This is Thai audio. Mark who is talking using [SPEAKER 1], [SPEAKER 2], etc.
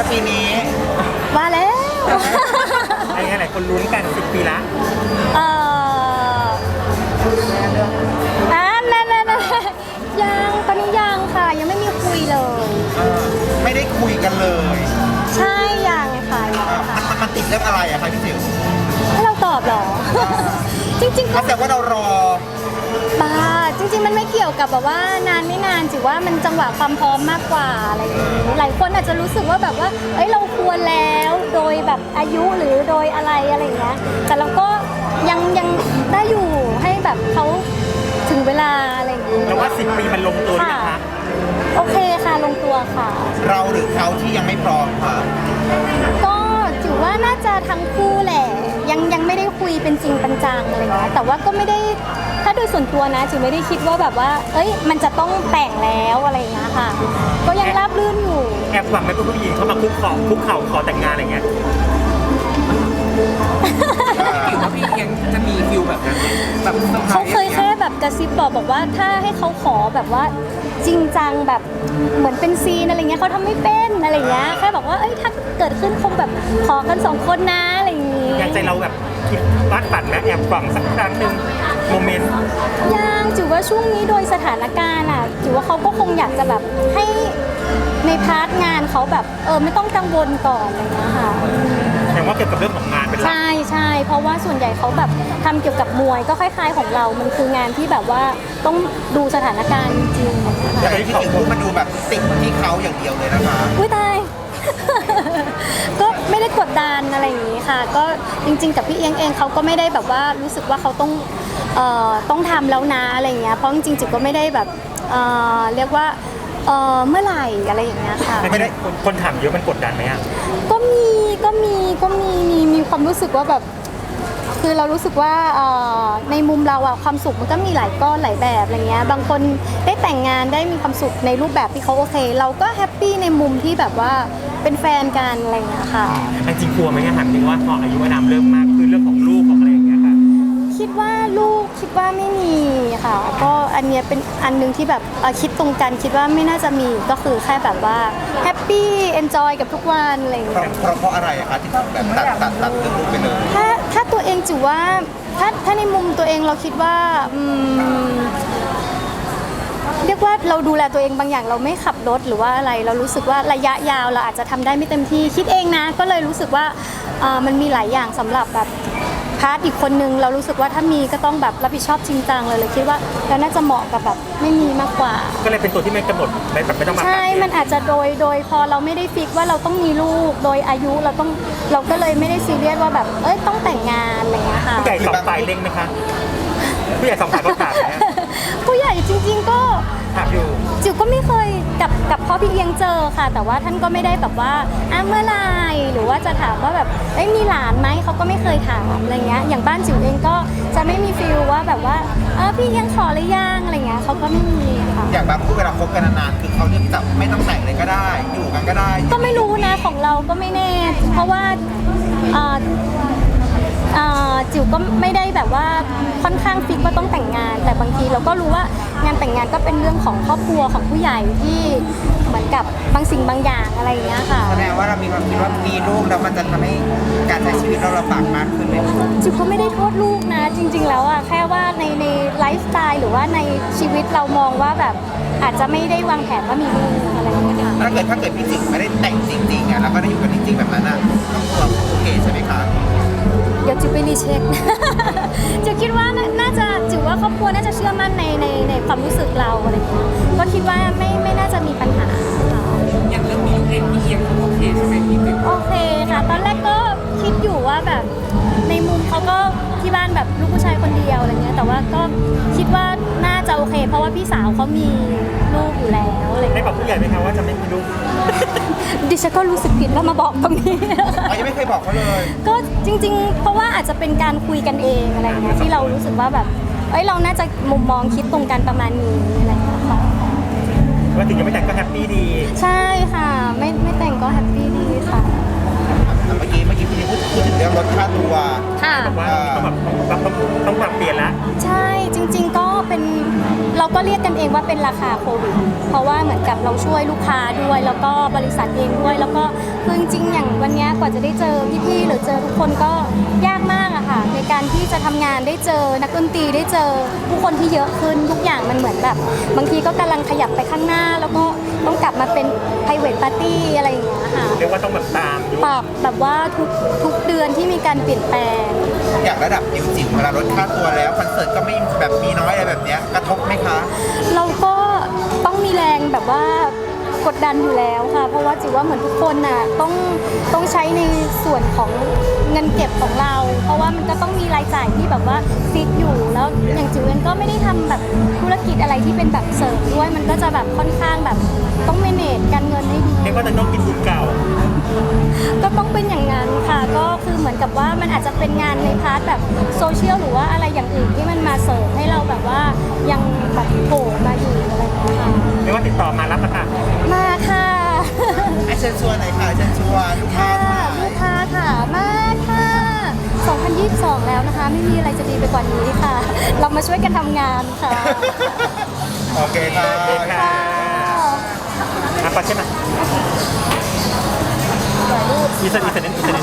[SPEAKER 1] ถ้าปีนี้
[SPEAKER 2] ว่าแล้ว
[SPEAKER 3] อะไรเงี้ยหลายคนลุ้นกันสิบปีละ
[SPEAKER 2] เอ่ออ่านั่นนั่นนั่นยังตอนนี้ยังค่ะ ยังไม่มีคุยเลย
[SPEAKER 1] เออไม่ได้คุยกันเลย
[SPEAKER 2] ใช่ยังค่ะยัง
[SPEAKER 1] เออ
[SPEAKER 2] ค่ะ
[SPEAKER 1] มันมันมันติดเรื่องอะไรอะคะพี่จิ๋ว
[SPEAKER 2] ให้เราตอบเหรอ จริงๆก็
[SPEAKER 1] ถ้าแต่ว่าเรารอ
[SPEAKER 2] ยวกับแบบว่านานไม่นานถือว่ามันจังหวะความพร้อมมากกว่าอะไรอย่างนี้หลายคนอาจจะรู้สึกว่าแบบว่าเอ้ยเราควรแล้วโดยแบบอายุหรือโดยอะไรอะไรอย่างเงี้ยแต่เราก็ยังยังได้อยู่ให้แบบเขาถึงเวลาอะไรอย่างนี้
[SPEAKER 3] แล้วว่าสิบปีมันลงตัวหรือยังคะ
[SPEAKER 2] โอเคค่ะลงตัวค่ะ
[SPEAKER 1] เราหรือเขาที่ยังไม่พร้อมค่ะ
[SPEAKER 2] ก็ถือว่าน่าจะทั้งคู่แหละ ยังยังไม่ได้คุยเป็นจริงเป็นจังอะไรเงี้ยแต่ว่าก็ไม่ได้ ถ้าโดยส่วนตัวนะจิ๋วไม่ได้คิดว่าแบบว่า เอ้ย มันจะต้องแต่งแล้วอะไรเงี้ยค่ะ ก็ยังราบรื่นอยู่
[SPEAKER 3] แอบหวังไหมว่าผู้หญิงเข้ามาคุกเข่าคุกเข่าขอแต่งงานอะไรเงี้ย
[SPEAKER 4] คิดว่าพี่ยังจะมีฟิลแบบนั้นไหมแบบเซอร์ไพร
[SPEAKER 2] เขา
[SPEAKER 4] ส์
[SPEAKER 2] เคยแค่แบบกระซิบบอกบอกว่าถ้าให้เขาขอแบบว่าจริงจังแบบเหมือนเป็นซีนอะไรเงี้ยเขาทำไม่เป็นอะไรเงี้ยแค่บอกว่าเอ้ยถ้าเกิดขึ้นคงแบบขอกันสองคนนะอะไรอย่างงี้
[SPEAKER 3] อยากใจเราแบบคิดวาดฝันไหมแอบหวังสักครั้งหนึ่ง โมเมนต์
[SPEAKER 2] ยังจิ๋วว่าช่วงนี้โดยสถานการณ์อะจิ๋วว่าเขาก็คงอยากจะแบบให้ในพาร์ทงานเขาแบบเออไม่ต้องกังวลก่อนอะไรเงี้ยค่ะ
[SPEAKER 3] แต่ว่าเกี่ยวกับเรื่องของงานเป็นหลัก
[SPEAKER 2] ใช่ใช่เพราะว่าส่วนใหญ่เขาแบบทำเกี่ยวกับมวยก็คล้ายๆของเรา มันคืองานที่แบบว่าต้องดูสถานการณ์จริงๆ
[SPEAKER 1] แต่
[SPEAKER 2] ค่ะ
[SPEAKER 1] พี่จิ๋วพูดมันดูแบบติดที่เขาอย่างเดียวเลยนะคะ
[SPEAKER 2] อุ้ยตาย ก็ไม่ได้กดดันอะไรอย่างนี้ค่ะ ก็จริง ๆ กับพี่เอียงเองเขาก็ไม่ได้แบบว่ารู้สึกว่าเขาต้อง เอ่อต้องทำแล้วนะอะไรอย่างเงี้ยเพราะจริงๆจิ๋วก็ไม่ได้แบบเอ่อเรียกว่าเอ่อเมื่อไหร่อะไรอย่างเงี้ยค่ะ
[SPEAKER 3] ไม่ได้คนคนถามเยอะมันกดดันไหมอะ
[SPEAKER 2] ก็มีก็มีก็มีมีมีความรู้สึกว่าแบบ คือเรารู้สึกว่าเอ่อในมุมเราอะความสุขมันก็มีหลายก้อนหลายแบบอะไรเงี้ยบางคนได้แต่งงานได้มีความสุขในรูปแบบที่เขาโอเค เราก็แฮปปี้ในมุมที่แบบว่าเป็นแฟนกันอะไรเงี้ยค่ะ
[SPEAKER 3] จริงๆกลัวไหมเนี่ยถามจริงว่าพออายุอานามเริ่มมากขึ้นเรื่องของ
[SPEAKER 2] ดว่าไม่มีค่ะ ก็อันเนี้ยเป็นอันหนึงที่แบบเอ่อคิดตรงกันคิดว่าไม่น่าจะมีก็คือแค่แบบว่าแฮปปี้เอนจอยกับทุกวันอะไรอย่าง
[SPEAKER 1] เพ
[SPEAKER 2] เงี้ย
[SPEAKER 1] ราะเพราะเพราะอะไรอะคะที่แบบตัดตัดตัดเรื่องลูกไปเลย
[SPEAKER 2] ถ้าถ้าตัวเองจิว่าถ้าถ้าในมุมตัวเองเราคิดว่าอืมเรียกว่าเราดูแลตัวเองบางอย่างเราไม่ขับรถหรือว่าอะไร เรารู้สึกว่าระยะยาวเราอาจจะทำได้ไม่เต็มที่คิดเองนะ ก็เลยรู้สึกว่าเอ่อมันมีหลายอย่างสำหรับแบบ พาร์ทอีกคนนึงเรารู้สึกว่าถ้ามีก็ต้องแบบรับผิดชอบจริงจังเลยเลยคิดว่าเราน่าจะเหมาะกับแบบไม่มีมากกว่า
[SPEAKER 3] ก็เลยเป็นตัวที่ไม่กำหนดไม่แบบไม่ต้องมา
[SPEAKER 2] ใช่ มันอาจจะโดยโดยพอเราไม่ได้ฟิกว่าเราต้องมีลูกโดยอายุเราต้องเราก็เลยไม่ได้ซีเรียสว่าแบบเอ้ยต้องแต่งงานอะไรอย่างเงี้ยค่ะ
[SPEAKER 3] ผู้ใหญ่สองฝ่ายเล็งไหมคะผู้ใหญ่สองฝ่ายก็ถามนะ
[SPEAKER 2] ผู้ใหญ่จริง ๆ ก็
[SPEAKER 3] ถามอยู่
[SPEAKER 2] จิ๋วก็ไม่เคยกับกับพ่อพี่เลี้ยงเจอค่ะ แต่ว่าท่านก็ไม่ได้แบบว่าอะเมื่อไหรหรือว่าจะถามว่าแบบเอ้ยมีหลานไหมเขาก็ไม่เคยถามอะไรเงี้ยอย่างบ้านจิ๋วเองก็จะไม่มีฟีลว่าแบบว่าเออพี่เลี้ยงขอหรือยังอะไรเงี้ยเขาก็ไม่มีค่ะ
[SPEAKER 1] อย่างบางคู่เวลาคบกันนานๆคือเขาเลือกจับไม่ต้องแต่งเลยก็ได้ อยู่กันก็ได้
[SPEAKER 2] ก็ไม่รู้นะของเราก็ไม่แน่ เพราะว่าเอ่อเอ่อ จิ๋วก็ไม่ได้แบบว่าค่อนข้างฟิกว่าต้องแต่งงาน แต่บางทีเราก็รู้ว่างานแต่งงานก็เป็นเรื่องของครอบครัวของผู้ใหญ่ที่เหมือนกับบางสิ่งบางอย่างอะไรอย่างเงี้ยค่ะ
[SPEAKER 1] แสดงว่าเรามีความคิดว่ามีลูกแล้วมันจะทำให้การใช้ชีวิตเราลำบากมากขึ้นไหม
[SPEAKER 2] จิ๋วก็ไม่ได้โทษลูกนะ จริง ๆ แล้วอะแค่ว่าในในไลฟ์สไตล์หรือว่าในชีวิตเรามองว่าแบบอาจจะไม่ได้วางแผนว่ามีลูกอะไรอย่างเงี้ยค่ะ
[SPEAKER 1] ถ้าเกิดถ้าเกิดพี่จิ๋วไม่ได้แต่งจริงๆอะแล้วก็ได้อยู่กันจริงๆแบบนั้นอะต้องกลัวโอเคใช่ไหมคะ
[SPEAKER 2] เดี๋ยวจิวไปรีเช็ค จิวคิดว่าน่าจะจิวว่าครอบครัวน่าจะเชื่อมั่นในในในความรู้สึกเราอะไรอย่างเงี้ยก็คิดว่าไม่ไม่น่าจะมีปัญหาค่ะ
[SPEAKER 4] อย่างเรื่องมีลูกเองพี่เอียงโอเคใช่ไหมพี่ฟิล
[SPEAKER 2] โอเคค่ะ ตอนแรกก็คิดอยู่ว่าแบบใน ดียวอะไรเงี้ยแต่ว่าก็คิดว่าน่าจะโอเค เพราะว่าพี่สาวเขามีลูกอยู่แล้วอะไร
[SPEAKER 3] ได้
[SPEAKER 2] เงี้ย
[SPEAKER 3] บอกผู้ใหญ่ไหมคะว่าจะไม่มีลูก
[SPEAKER 2] ดิฉันก็รู้สึกผิดแล้วมาบอกตรงนี้
[SPEAKER 1] อ๋อยังไม่เคยบอกเขาเลย
[SPEAKER 2] ก็จริง ๆ เพราะว่าอาจจะเป็นการคุยกันเองอะไรเงี้ยที่เรารู้สึกว่าแบบเอ้ยเราน่าจะมุมมองคิดตรงกันประมาณนี้อะไรเงี้ยค่ะ
[SPEAKER 3] ว่าถึงยังไม่แต่งก็แฮปปี้ดี
[SPEAKER 2] ใช่ค่ะ ไม่ไม่แต่งก็แฮปปี้ดีค่ะ
[SPEAKER 1] เมื่อกี้เมื่อกี้พี่พูดพูดถึงเรื่องลดค่าตัว
[SPEAKER 2] ค่ะ
[SPEAKER 3] บอกว่าต้องแบบต้องต้องต้องปรับ
[SPEAKER 2] จริง ๆ ก็เป็นเราก็เรียกกันเองว่าเป็นราคาโควิด เพราะว่าเหมือนกับเราช่วยลูกค้าด้วย แล้วก็บริษัทเองด้วย แล้วก็คือจริงๆอย่างวันเนี้ยกว่าจะได้เจอพี่ๆหรือเจอทุกคนก็ยากมากอะค่ะในการที่จะทำงานได้เจอนักดนตรีได้เจอผู้คนที่เยอะขึ้นทุกอย่างมันเหมือนแบบ บางทีก็กำลังขยับไปข้างหน้า แล้วก็ต้องกลับมาเป็น private party อะไรอย่างเงี้ยค่ะ
[SPEAKER 3] เรียกว่าต้องแบบตามยุค
[SPEAKER 2] ปรับแบบว่าทุกทุกเดือนที่มีการเปลี่ยนแปลง
[SPEAKER 1] อย่างระดับนิวจิ๋วเวลาลดค่าตัวแล้วคอนเสิร์ตก็ไม่แบบมีน้อยอะไรแบบเนี้ยกระทบไหมคะ
[SPEAKER 2] เราก็ต้องมีแรงแบบว่ากดดันอยู่แล้วค่ะ เพราะว่าจิวว่าเหมือนทุกคนน่ะต้องต้องใช้ในส่วนของเงินเก็บของเรา เพราะว่ามันก็ต้องมีรายจ่ายที่แบบว่าฟิกอยู่แล้วอย่างจิวเองก็ไม่ได้ทำแบบธุรกิจอะไรที่เป็นแบบเสริมด้วยมันก็จะแบบค่อนข้างแบบต้องเมเนจการเงินให้ดี
[SPEAKER 3] เรียกว่าจะต้องกินบุญเก่า
[SPEAKER 2] ก็ต้องเป็นอย่างนั้นค่ะก็คือ เหมือนกับว่ามันอาจจะเป็นงานในพาร์ทแบบโซเชียลหรือว่าอะไรอย่างอื่นที่มันมาเสริมให้เราแบบว่ายังแบบโผล่มาอยู่อะไรอย่างเงี้ยค่ะ
[SPEAKER 3] เรียกว่าติดต่อมารับประทาน
[SPEAKER 2] มาค่ะ
[SPEAKER 1] ไอเชิญชวนหน่อยค่ะเชิญชวนลูกค้า
[SPEAKER 2] ค่ะ
[SPEAKER 1] ทั้งหลาย
[SPEAKER 2] ลูกค้าค่ะมาค่ะ 2022 แล้วนะคะ ไม่มีอะไรจะดีไปกว่านี้ค่ะ เรามาช่วยกันทำงานค่ะ
[SPEAKER 1] โอเคค่ะ
[SPEAKER 2] ค่ะ
[SPEAKER 3] อะปัดใช่ไหมมีสนิทสนิทสนิท